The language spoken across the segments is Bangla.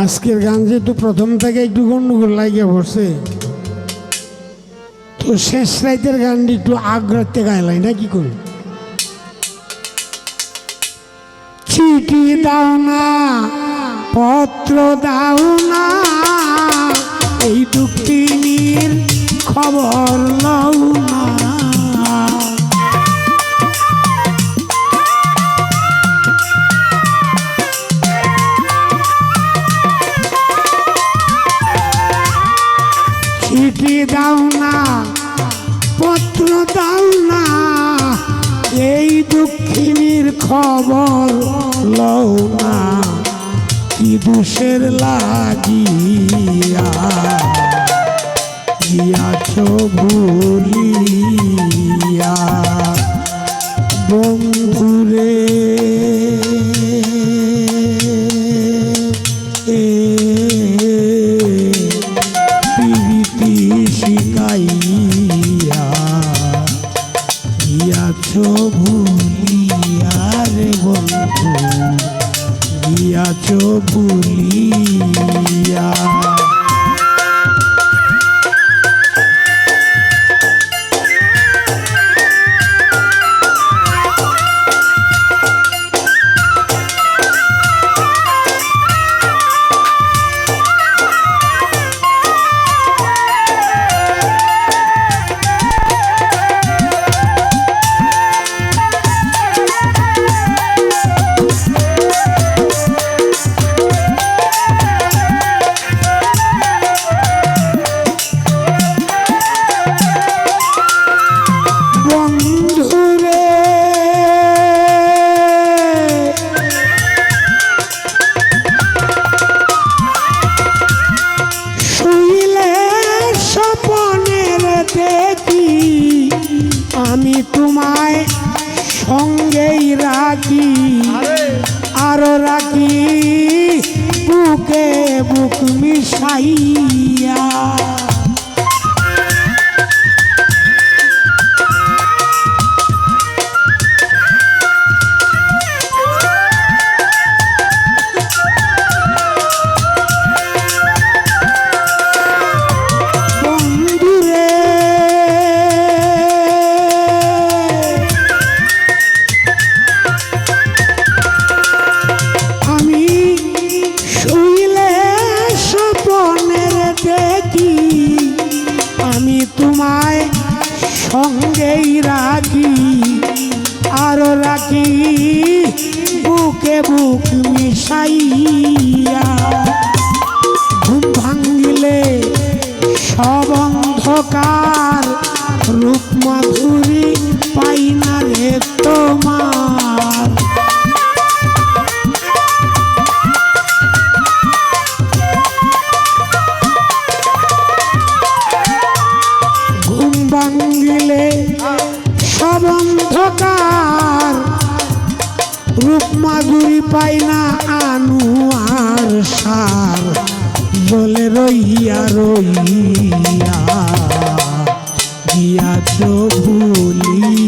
আজকের গান যেহেতু প্রথম থেকে একটু গন্ডগোল লাগিয়ে পড়ছে, তো শেষ রাইতের গানটি একটু আগ্রাতে গাইলাই না কি করুন চিঠি দাও না, পত্র দাও না, এই দুঃখিনীর খবর লও দুঃখিনীর খবর লও না কি দুষের লাগিয়া গিয়াছ ভুলিয়া? বন্ধুরে বুকে বুক মিশাইয়া সঙ্গেই রাখি, আরও রাখি, বুকে বুক মিশাইয়া। ঘুম ভাঙিলে সব অন্ধকার, রূপ মাধুরী পাই না রে তোমার। বলে রইয়া রইয়া গিয়াছ ভুলিয়া।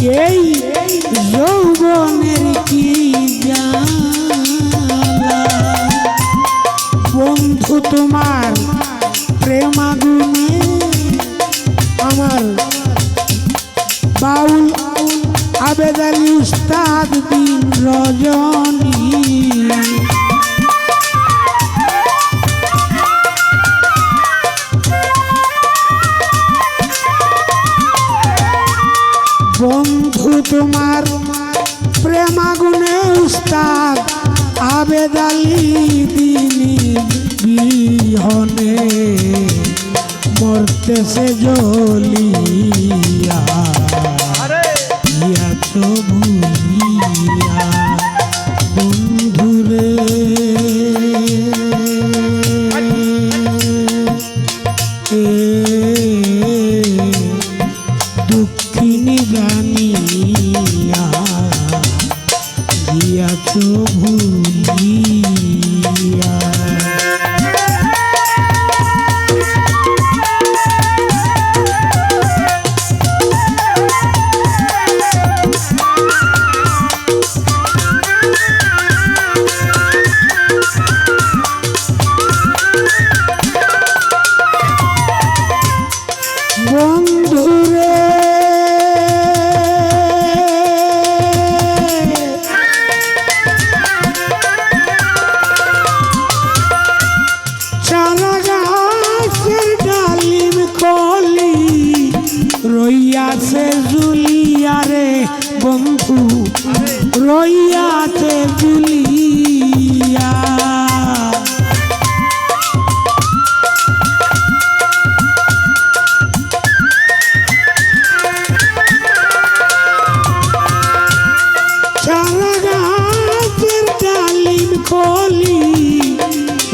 এই যৌবনের কি বন্ধু তোমার প্রেমাগুনে আমার বাউল আবেদ উস্তাদ রজনী। বন্ধু তোমার প্রেমাগুনে উস্তাদ আবেদালি দিনি বিহনে। মরতেছে জলিয়া তো ভুলিয়া। রইয়াছে জুলিয়ারে বন্ধু রইয়াছে জুলিয়া।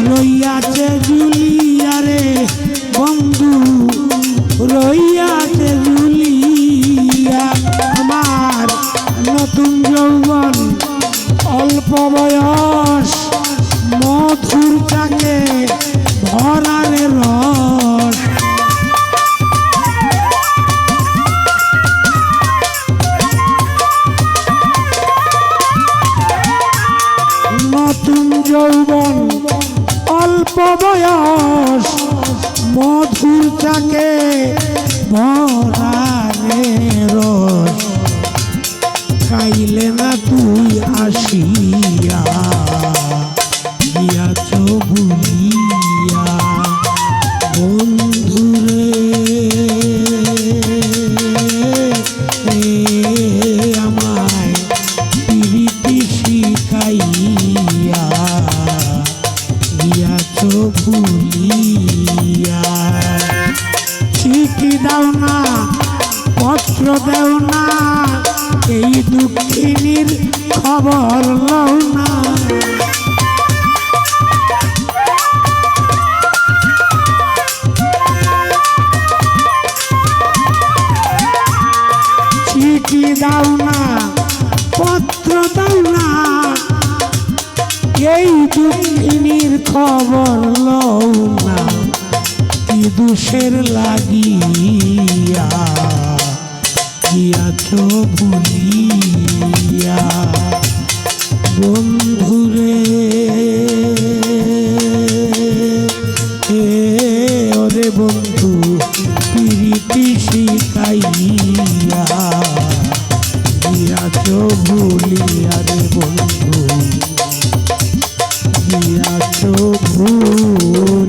রইয়াছে যৌবন অল্প বয়স মধুর চাকে ভরারে রস। নতুন যৌবন অল্প বয়স মধুর চাকে ভরারে মানুষের লাগিয়া গিয়াছ বলিয়া বন্ধুরে ওরে বন্ধু, প্রীতি শিখাইয়া। গিয়াছ বলিয়া রে বন্ধু, কিয়া তো ভুল